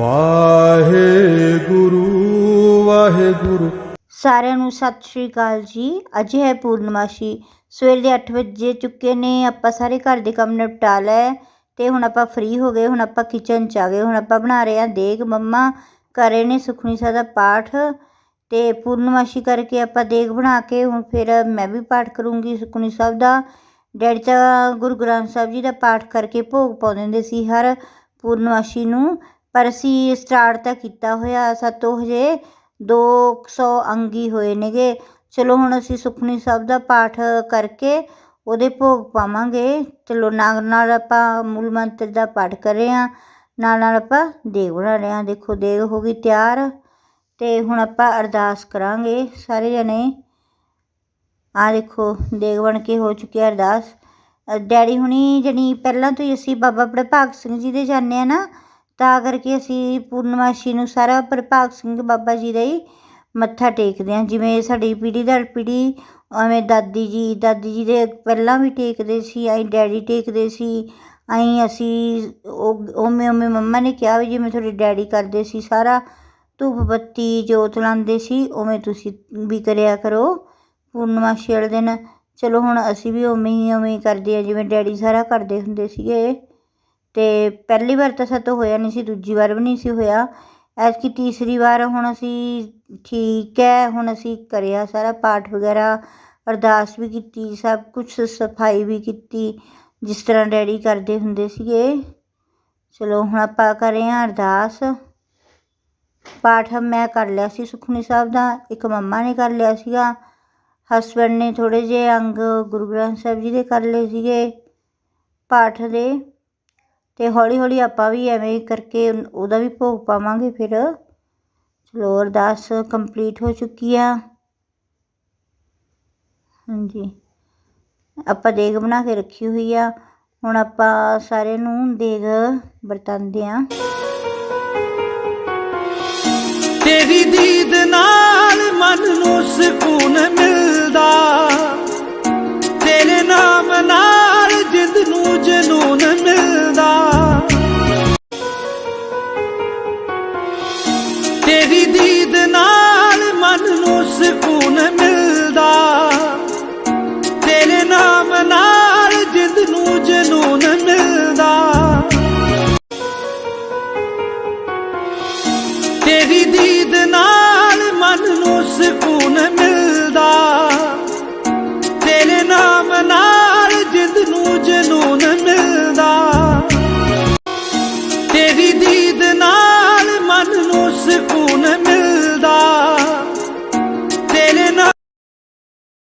ਵਾਹਿਗੁਰੂ ਵਾਹਿਗੁਰੂ। ਸਾਰਿਆਂ ਨੂੰ ਸਤਿ ਸ਼੍ਰੀ ਅਕਾਲ ਜੀ। ਅੱਜ ਹੈ ਪੂਰਨਮਾਸ਼ੀ। ਸਵੇਰ ਦੇ 8 ਵਜੇ ਚੁੱਕੇ ਨੇ। ਆਪਾਂ ਸਾਰੇ ਘਰ ਦੇ ਕੰਮ ਨਿਪਟਾ ਲਏ। ਤੇ ਹੁਣ ਆਪਾਂ ਫ੍ਰੀ ਹੋ ਗਏ। ਹੁਣ ਆਪਾਂ ਕਿਚਨ ਚ ਆ ਗਏ। ਹੁਣ ਆਪਾਂ ਬਣਾ ਰਹੇ ਹਾਂ ਦੇਗ। ਮੰਮਾ ਕਰ ਰਹੇ ਨੇ ਸੁਖਣੀ ਸਾਹਿਬ ਦਾ ਪਾਠ। ਤੇ ਪੂਰਨਮਾਸ਼ੀ ਕਰਕੇ ਆਪਾਂ ਦੇਗ ਬਣਾ ਕੇ ਹੁਣ ਫਿਰ ਮੈਂ ਵੀ ਪਾਠ ਕਰੂੰਗੀ ਸੁਖਣੀ ਸਾਹਿਬ ਦਾ। ਡੈਡੀ ਤਾਂ ਗੁਰੂ ਗ੍ਰੰਥ ਸਾਹਿਬ ਜੀ ਦਾ ਪਾਠ ਕਰਕੇ ਭੋਗ ਪਾਉਂਦੇ ਹੁੰਦੇ ਸੀ ਹਰ ਪੂਰਨਮਾਸ਼ੀ ਨੂੰ। ਪਰ ਅਸੀਂ ਸਟਾਰਟ ਤਾਂ ਕੀਤਾ ਹੋਇਆ ਸਾਤੋਂ ਹਜੇ ਦੋ ਸੌ ਅੰਗੀ ਹੋਏ ਨੇਗੇ। ਚਲੋ ਹੁਣ ਅਸੀਂ ਸੁਖਣੀ ਸਾਹਿਬ ਦਾ ਪਾਠ ਕਰਕੇ ਉਹਦੇ ਭੋਗ ਪਾਵਾਂਗੇ। ਚਲੋ ਨਾਲ ਨਾਲ ਆਪਾਂ ਮੂਲ ਮੰਤਰ ਦਾ ਪਾਠ ਕਰ ਰਹੇ ਹਾਂ। ਨਾਲ ਨਾਲ ਆਪਾਂ ਦੇਗ ਬਣਾ ਰਹੇ ਹਾਂ। ਦੇਖੋ ਦੇਗ ਹੋ ਗਈ ਤਿਆਰ ਤੇ ਹੁਣ ਆਪਾਂ ਅਰਦਾਸ ਕਰਾਂਗੇ ਸਾਰੇ ਜਣੇ। ਆ ਦੇਖੋ ਦੇਗ ਬਣ ਕੇ ਹੋ ਚੁੱਕੀ ਹੈ ਅਰਦਾਸ। ਡੈਡੀ ਹੁਣੀ ਜਣੀ ਪਹਿਲਾਂ ਤੋਂ ਹੀ ਅਸੀਂ ਬਾਬਾ ਪ੍ਰਭਾਗ ਸਿੰਘ ਜੀ ਦੇ ਜਾਂਦੇ ਆ ਨਾ। ਤਾਂ ਕਰਕੇ ਅਸੀਂ ਪੂਰਨਮਾਸ਼ੀ ਨੂੰ ਸਾਰਾ ਪ੍ਰਭਾਗ ਸਿੰਘ ਬਾਬਾ ਜੀ ਦਾ ਹੀ ਮੱਥਾ ਟੇਕਦੇ ਹਾਂ, ਜਿਵੇਂ ਸਾਡੀ ਪੀੜ੍ਹੀ ਦਰ ਪੀੜ੍ਹੀ ਉਵੇਂ ਦਾਦੀ ਜੀ ਦਾਦੀ ਜੀ ਦੇ ਪਹਿਲਾਂ ਵੀ ਟੇਕਦੇ ਸੀ ਐਂ ਡੈਡੀ ਟੇਕਦੇ ਸੀ, ਆਈ ਅਸੀਂ ਉਵੇਂ ਉਵੇਂ ਮੰਮਾ ਨੇ ਕਿਹਾ ਵੀ ਜਿਵੇਂ ਤੁਹਾਡੇ ਡੈਡੀ ਕਰਦੇ ਸੀ, ਸਾਰਾ ਧੂਪ ਬੱਤੀ ਜੋਤ ਲਾਉਂਦੇ ਸੀ, ਉਵੇਂ ਤੁਸੀਂ ਵੀ ਕਰਿਆ ਕਰੋ ਪੂਰਨਮਾਸ਼ੀ ਵਾਲੇ ਦਿਨ। ਚਲੋ ਹੁਣ ਅਸੀਂ ਵੀ ਉਵੇਂ ਹੀ ਉਵੇਂ ਹੀ ਕਰਦੇ ਆ ਜਿਵੇਂ ਡੈਡੀ ਸਾਰਾ ਕਰਦੇ ਹੁੰਦੇ ਸੀਗੇ। ਅਤੇ ਪਹਿਲੀ ਵਾਰ ਤਾਂ ਸਾਤੋਂ ਹੋਇਆ ਨਹੀਂ ਸੀ, ਦੂਜੀ ਵਾਰ ਵੀ ਨਹੀਂ ਸੀ ਹੋਇਆ। ਐਤਕੀ ਤੀਸਰੀ ਵਾਰ ਹੁਣ ਅਸੀਂ ਠੀਕ ਹੈ ਹੁਣ ਅਸੀਂ ਕਰਿਆ ਸਾਰਾ ਪਾਠ ਵਗੈਰਾ, ਅਰਦਾਸ ਵੀ ਕੀਤੀ, ਸਭ ਕੁਛ ਸਫ਼ਾਈ ਵੀ ਕੀਤੀ, ਜਿਸ ਤਰ੍ਹਾਂ ਡੈਡੀ ਕਰਦੇ ਹੁੰਦੇ ਸੀਗੇ। ਚਲੋ ਹੁਣ ਆਪਾਂ ਕਰ ਰਹੇ ਹਾਂ ਅਰਦਾਸ। ਪਾਠ ਮੈਂ ਕਰ ਲਿਆ ਸੀ ਸੁਖਮਨੀ ਸਾਹਿਬ ਦਾ, ਇੱਕ ਮੰਮਾ ਨੇ ਕਰ ਲਿਆ ਸੀਗਾ। ਹਸਬੈਂਡ ਨੇ ਥੋੜੇ ਜਿਹੇ ਅੰਗ ਗੁਰੂ ਗ੍ਰੰਥ ਸਾਹਿਬ ਜੀ ਦੇ ਕਰ ਲਏ ਸੀਗੇ ਪਾਠ ਦੇ। ਅਤੇ ਹੌਲੀ ਹੌਲੀ ਆਪਾਂ ਵੀ ਐਵੇਂ ਹੀ ਕਰਕੇ ਉਹਦਾ ਵੀ ਭੋਗ ਪਾਵਾਂਗੇ ਫਿਰ। ਚਲੋ ਅਰਦਾਸ ਕੰਪਲੀਟ ਹੋ ਚੁੱਕੀ ਆ। ਹਾਂਜੀ। ਆਪਾਂ ਦੇਗ ਬਣਾ ਕੇ ਰੱਖੀ ਹੋਈ ਆ। ਹੁਣ ਆਪਾਂ ਸਾਰੇ ਨੂੰ ਦੇਗ ਵਰਤਾਂਦੇ ਆ। ਤੇਰੀ ਦੀਦ ਨਾਲ ਮਨ ਨੂੰ ਸਕੂਨ ਤੇਰੇ ਨਾਮ